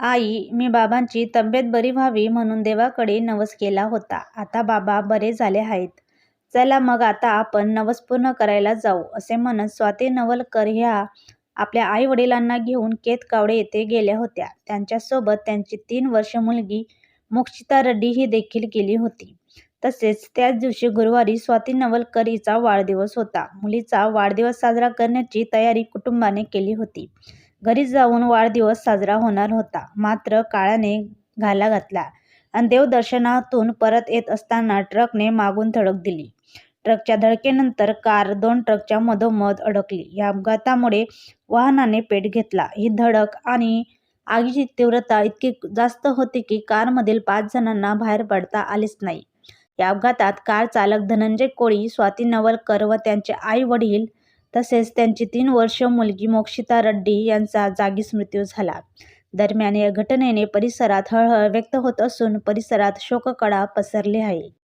आई मी बाबांची तब्येत बरी व्हावी म्हणून देवाकडे नवस केला होता. आता बाबा बरे झाले आहेत. चला मग आता आपण नवस पूर्ण करायला जाऊ असे म्हणत स्वाती नवलकर ह्या आपल्या आई वडिलांना घेऊन केतकावडे येथे गेल्या होत्या. त्यांच्यासोबत त्यांची तीन वर्ष मुलगी मोक्षिता रेड्डी ही देखील गेली होती. तसेच त्याच दिवशी गुरुवारी स्वाती नवलकर हिचा वाढदिवस होता. मुलीचा वाढदिवस साजरा करण्याची तयारी कुटुंबाने केली होती. घरी जाऊन वाढदिवस साजरा होणार होता. मात्र काळाने घाला घातला आणि देवदर्शनातून परत येत असताना ट्रकने मागून धडक दिली. ट्रकच्या धडकेनंतर कार दोन ट्रकच्या मधोमध अडकली. या अपघातामुळे वाहनाने पेट घेतला. ही धडक आणि आगीची तीव्रता इतकी जास्त होती की कारमधील पाच जणांना बाहेर पडता आलेच नाही. या अपघातात कार चालक धनंजय कोळी स्वाती नवलकर व त्यांचे आई वडील तसेच त्यांची तीन वर्ष मुलगी मोक्षिता रड्डी यांचा जागीच मृत्यू झाला. दरम्यान या घटनेने परिसरात हळहळ व्यक्त होत असून परिसरात शोककळा पसरली आहे.